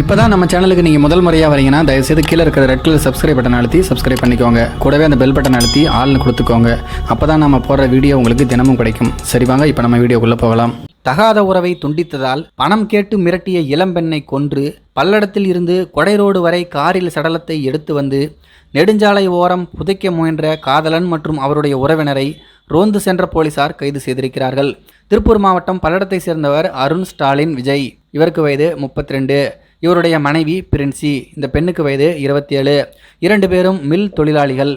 இப்போ தான் நம்ம சேனலுக்கு நீங்கள் முதல் முறையாக வரீங்கன்னா தயவுசெய்து கீழே இருக்கிற ரெட் கலர் சப்ஸ்கிரைப் பட்டன் அழுத்தி சப்ஸ்கிரைப் பண்ணிக்கோங்க. கூடவே அந்த பெல் பட்டன் அழுத்தி ஆள்னு கொடுத்துக்கோங்க. அப்போ தான் நம்ம போடுற வீடியோ உங்களுக்கு தினமும் கிடைக்கும். சரி வாங்க இப்போ நம்ம வீடியோக்குள்ளே போகலாம். தகாத உறவை துண்டித்ததால் பணம் கேட்டு மிரட்டிய இளம்பெண்ணை கொன்று பல்லடத்தில் இருந்து கொடைரோடு வரை காரில் சடலத்தை எடுத்து வந்து நெடுஞ்சாலை ஓரம் புதைக்க முயன்ற காதலன் மற்றும் அவருடைய உறவினரை ரோந்து சென்ற போலீசார் கைது செய்திருக்கிறார்கள். திருப்பூர் மாவட்டம் பல்லடத்தை சேர்ந்தவர் அருண் ஸ்டாலின் விஜய். இவருக்கு வயது முப்பத்தி ரெண்டு இவருடைய மனைவி பிரின்சி. இந்த பெண்ணுக்கு வயது இருபத்தி ஏழு இரண்டு பேரும் மில் தொழிலாளிகள்.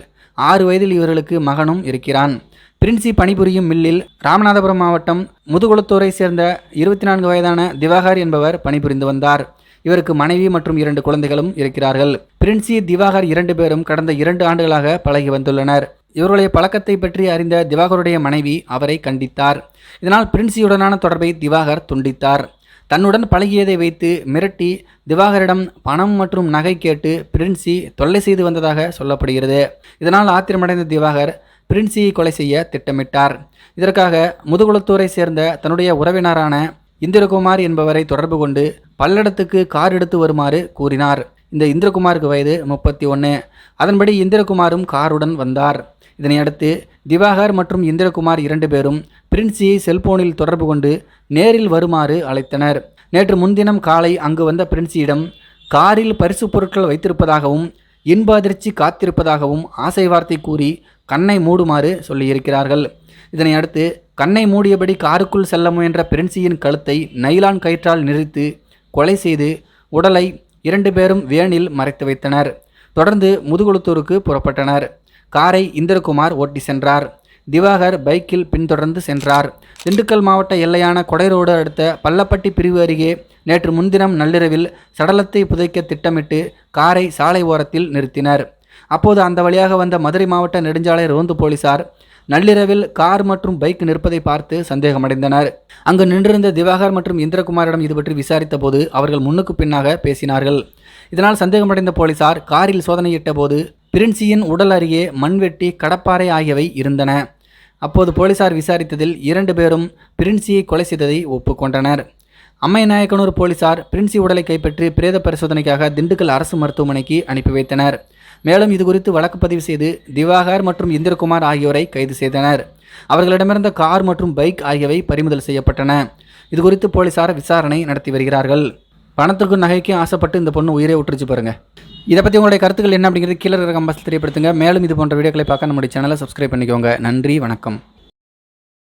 ஆறு வயதில் இவர்களுக்கு மகனும் இருக்கிறான். பிரின்சி பணிபுரியும் மில்லில் ராமநாதபுரம் மாவட்டம் முதுகுளத்தூரை சேர்ந்த இருபத்தி நான்கு வயதான திவாகர் என்பவர் பணிபுரிந்து வந்தார். இவருக்கு மனைவி மற்றும் இரண்டு குழந்தைகளும் இருக்கிறார்கள். பிரின்சி திவாகர் இரண்டு பேரும் கடந்த இரண்டு ஆண்டுகளாக பழகி வந்துள்ளனர். இவருடைய பழக்கத்தை பற்றி அறிந்த திவாகருடைய மனைவி அவரை கண்டித்தார். இதனால் பிரின்சியுடனான தொடர்பை திவாகர் துண்டித்தார். தன்னுடன் பழகியதை வைத்து மிரட்டி திவாகரிடம் பணம் மற்றும் நகை கேட்டு பிரின்சி தொல்லை செய்து வந்ததாக சொல்லப்படுகிறது. இதனால் ஆத்திரமடைந்த திவாகர் பிரின்சியை கொலை செய்ய திட்டமிட்டார். இதற்காக முதுகுளத்தூரை சேர்ந்த தன்னுடைய உறவினரான இந்திரகுமார் என்பவரை தொடர்பு கொண்டு பல்லடத்துக்கு கார் எடுத்து வருமாறு கூறினார். இந்த இந்திரகுமாருக்கு வயது முப்பத்தி ஒன்று அதன்படி இந்திரகுமாரும் காருடன் வந்தார். இதனையடுத்து திவாகர் மற்றும் இந்திரகுமார் இரண்டு பேரும் பிரின்சியை செல்போனில் தொடர்பு கொண்டு நேரில் வருமாறு அழைத்தனர். நேற்று முன்தினம் காலை அங்கு வந்த பிரின்சியிடம் காரில் பரிசு பொருட்கள் வைத்திருப்பதாகவும் இன்ப அதிர்ச்சி காத்திருப்பதாகவும் ஆசை வார்த்தை கூறி கண்ணை மூடுமாறு சொல்லியிருக்கிறார்கள். இதனையடுத்து கண்ணை மூடியபடி காருக்குள் செல்ல முயன்ற பிரின்சியின் கழுத்தை நைலான் கயிற்றால் நிறுத்து கொலை செய்து உடலை இரண்டு பேரும் வேனில் மறைத்து வைத்தனர். தொடர்ந்து முதுகுளத்தூருக்கு புறப்பட்டனர். காரை இந்திரகுமார் ஓட்டி சென்றார். திவாகர் பைக்கில் பின்தொடர்ந்து சென்றார். திண்டுக்கல் மாவட்ட எல்லையான கொடைரோடு அடுத்த பள்ளப்பட்டி பிரிவு அருகே நேற்று முன்தினம் நள்ளிரவில் சடலத்தை புதைக்க திட்டமிட்டு காரை சாலை ஓரத்தில் நிறுத்தினர். அப்போது அந்த வழியாக வந்த மதுரை மாவட்ட நெடுஞ்சாலை ரோந்து போலீசார் நள்ளிரவில் கார் மற்றும் பைக் நிற்பதை பார்த்து சந்தேகமடைந்தனர். அங்கு நின்றிருந்த திவாகர் மற்றும் இந்திரகுமாரிடம் இது பற்றி விசாரித்த போது அவர்கள் முன்னுக்கு பின்னாக பேசினார்கள். இதனால் சந்தேகமடைந்த போலீசார் காரில் சோதனையிட்ட போது பிரின்சியின் உடல் அருகே மண்வெட்டி கடப்பாறை ஆகியவை இருந்தன. அப்போது போலீசார் விசாரித்ததில் இரண்டு பேரும் பிரின்சியை கொலை செய்ததை ஒப்புக்கொண்டனர். அம்மைநாயக்கனூர் போலீசார் பிரின்சி உடலை கைப்பற்றி பிரேத பரிசோதனைக்காக திண்டுக்கல் அரசு மருத்துவமனைக்கு அனுப்பி வைத்தனர். மேலும் இதுகுறித்து வழக்கு பதிவு செய்து திவாகர் மற்றும் இந்திரகுமார் ஆகியோரை கைது செய்தனர். அவர்களிடமிருந்த கார் மற்றும் பைக் ஆகியவை பறிமுதல் செய்யப்பட்டன. இதுகுறித்து போலீசார் விசாரணை நடத்தி வருகிறார்கள். பணத்துக்கும் நகைக்கும் ஆசைப்பட்டு இந்த பொண்ணு உயிரை விட்டுருச்சு பாருங்க. இதை பற்றி உங்களுடைய கருத்துக்கள் என்ன அப்படிங்கிறது கீழே இருக்க கம்பஸ் தெரியப்படுத்துங்க. மேலும் இது போன்ற வீடியோக்களை பார்க்க நம்முடைய சேனலை சப்ஸ்கிரைப் பண்ணிக்கோங்க. நன்றி வணக்கம்.